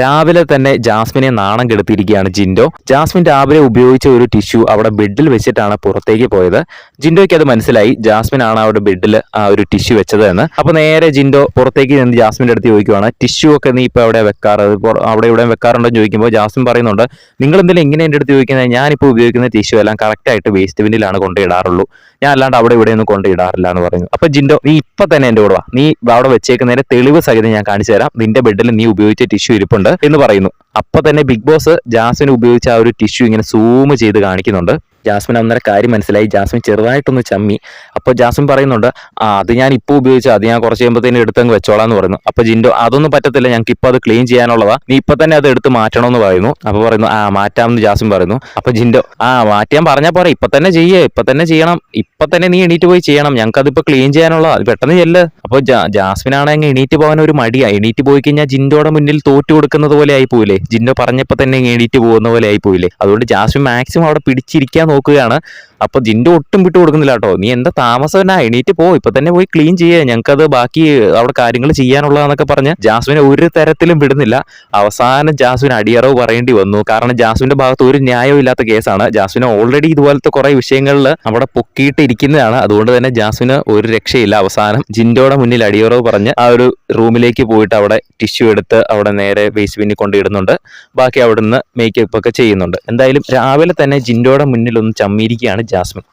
രാവിലെ തന്നെ ജാസ്മിനെ നാണം കെടുത്തിയിരിക്കുകയാണ് ജിൻഡോ. ജാസ്മിൻ രാവിലെ ഉപയോഗിച്ച ഒരു ടിഷ്യൂ അവിടെ ബെഡിൽ വെച്ചിട്ടാണ് പുറത്തേക്ക് പോയത്. ജിൻഡോയ്ക്ക് അത് മനസ്സിലായി. ജാസ്മിൻ ആണ് അവിടെ ബെഡിൽ ആ ഒരു ടിഷ്യൂ വെച്ചത് എന്ന് അപ്പൊ നേരെ ജിൻഡോ പുറത്തേക്ക് നിന്ന് ജാസ്മിന്റെ അടുത്ത് ചോദിക്കുവാണ് ടിഷ്യൂ ഒക്കെ നീ ഇപ്പൊ അവിടെ വെക്കാറ്? അവിടെ ഇവിടെ വെക്കാറുണ്ടോ? എന്ന് ചോദിക്കുമ്പോൾ ജാസ്മിൻ പറയുന്നുണ്ട് നിങ്ങൾ എന്തെങ്കിലും എങ്ങനെ എന്റെ അടുത്ത് ചോദിക്കുന്നത്? ഞാനിപ്പോൾ ഉപയോഗിക്കുന്ന ടിഷ്യൂ എല്ലാം കറക്റ്റ് ആയിട്ട് വേസ്റ്റ് ബിന്നിലാണ് കൊണ്ടിടാറുള്ളൂ ഞാൻ അല്ലാണ്ട് അവിടെ ഇവിടെ ഒന്നും കൊണ്ടിടാറില്ല എന്ന് പറയുന്നു. അപ്പൊ ജിൻഡോ നീ ഇപ്പൊ തന്നെ എന്റെ കൂടെ വാ. നീ അവിടെ വെച്ചേക്കുന്നതിന്റെ തെളിവ് സഹിതം ഞാൻ കാണിച്ചു തരാം. നിന്റെ ബെഡിൽ നീ ഉപയോഗിച്ച ടിഷ്യൂ ഇരിപ്പുണ്ട് എന്ന് പറയുന്നു. അപ്പൊ തന്നെ ബിഗ് ബോസ് ജാസിന് ഉപയോഗിച്ച ആ ഒരു ടിഷ്യൂ ഇങ്ങനെ സൂം ചെയ്ത് കാണിക്കുന്നുണ്ട്. ജാസ്മിൻ അന്നേരം കാര്യം മനസ്സിലായി. ജാസ്മിൻ ചെറുതായിട്ടൊന്ന് ചമ്മി. അപ്പോൾ ജാസ്മിൻ പറയുന്നുണ്ട് ആ അത് ഞാൻ ഇപ്പോൾ ഉപയോഗിച്ചു അത് ഞാൻ കുറച്ച് കഴിയുമ്പോഴത്തേനും എടുത്തങ്ങ് വെച്ചോളാം എന്ന് പറയുന്നു. അപ്പോൾ ജിൻഡോ അതൊന്നും പറ്റത്തില്ല ഞങ്ങൾക്ക് ഇപ്പൊ അത് ക്ലീൻ ചെയ്യാനുള്ളതാ. നീ ഇപ്പൊ തന്നെ അത് എടുത്ത് മാറ്റണമെന്ന് പറയുന്നു. അപ്പോൾ പറയുന്നു ആ മാറ്റാമെന്ന് ജാസ്മിൻ പറയുന്നു. അപ്പോൾ ജിൻഡോ ആ മാറ്റാൻ പറഞ്ഞാൽ പോരെ. ഇപ്പൊ തന്നെ ചെയ്യേ ഇപ്പൊ തന്നെ ചെയ്യണം. ഇപ്പൊ തന്നെ നീ എണീറ്റ് പോയി ചെയ്യണം. ഞങ്ങൾക്ക് ഇപ്പൊ ക്ലീൻ ചെയ്യാനുള്ള അത് പെട്ടെന്ന് ചെല്ല്. അപ്പൊ ജാസ്മിൻ ആണെങ്കിൽ എണീറ്റ് പോകാൻ ഒരു മടിയാ. എണീറ്റ് പോയി കഴിഞ്ഞാൽ ജിൻഡോയുടെ മുന്നിൽ തോറ്റു കൊടുക്കുന്നത് പോലെ ആയി പോയില്ലേ ജിൻഡോ പറഞ്ഞപ്പോൾ തന്നെ എണീറ്റ് പോകുന്ന പോലെ ആയി പോയില്ലേ അതുകൊണ്ട് ജാസ്മിൻ മാക്സിമം അവിടെ പിടിച്ചിരിക്കാൻ നോക്കുകയാണ്. അപ്പൊ ജിൻഡോ ഒട്ടും വിട്ടു കൊടുക്കുന്നില്ല കേട്ടോ. നീ എന്താ താമസം എണീറ്റ് പോ. ഇപ്പൊ തന്നെ പോയി ക്ലീൻ ചെയ്യേ. ഞങ്ങൾക്കത് ബാക്കി അവിടെ കാര്യങ്ങൾ ചെയ്യാനുള്ളതെന്നൊക്കെ പറഞ്ഞ് ജാസ്മിനെ ഒരു തരത്തിലും വിടുന്നില്ല. അവസാനം ജാസ്മിൻ അടിയറവ് പറയേണ്ടി വന്നു. കാരണം ജാസ്മിന്റെ ഭാഗത്ത് ഒരു ന്യായവും ഇല്ലാത്ത കേസാണ്. ജാസ്മിനെ ഓൾറെഡി ഇതുപോലത്തെ കുറെ വിഷയങ്ങളിൽ അവിടെ പൊക്കിയിട്ടിരിക്കുന്നതാണ്. അതുകൊണ്ട് തന്നെ ജാസ്മിന് ഒരു രക്ഷയില്ല. അവസാനം ജിൻഡോയുടെ മുന്നിൽ അടിയറവ് പറഞ്ഞ് ആ ഒരു റൂമിലേക്ക് പോയിട്ട് അവിടെ ടിഷ്യൂ എടുത്ത് അവിടെ നേരെ വേസ്റ്റ് ബിന്നിൽ കൊണ്ടിടുന്നുണ്ട് ബാക്കി അവിടുന്ന് മേക്കപ്പ് ഒക്കെ ചെയ്യുന്നുണ്ട്. എന്തായാലും രാവിലെ തന്നെ ജിൻഡോയുടെ മുന്നിൽ ഒന്ന് ചമ്മിയിരിക്കുകയാണ് ജാസ്മിൻ.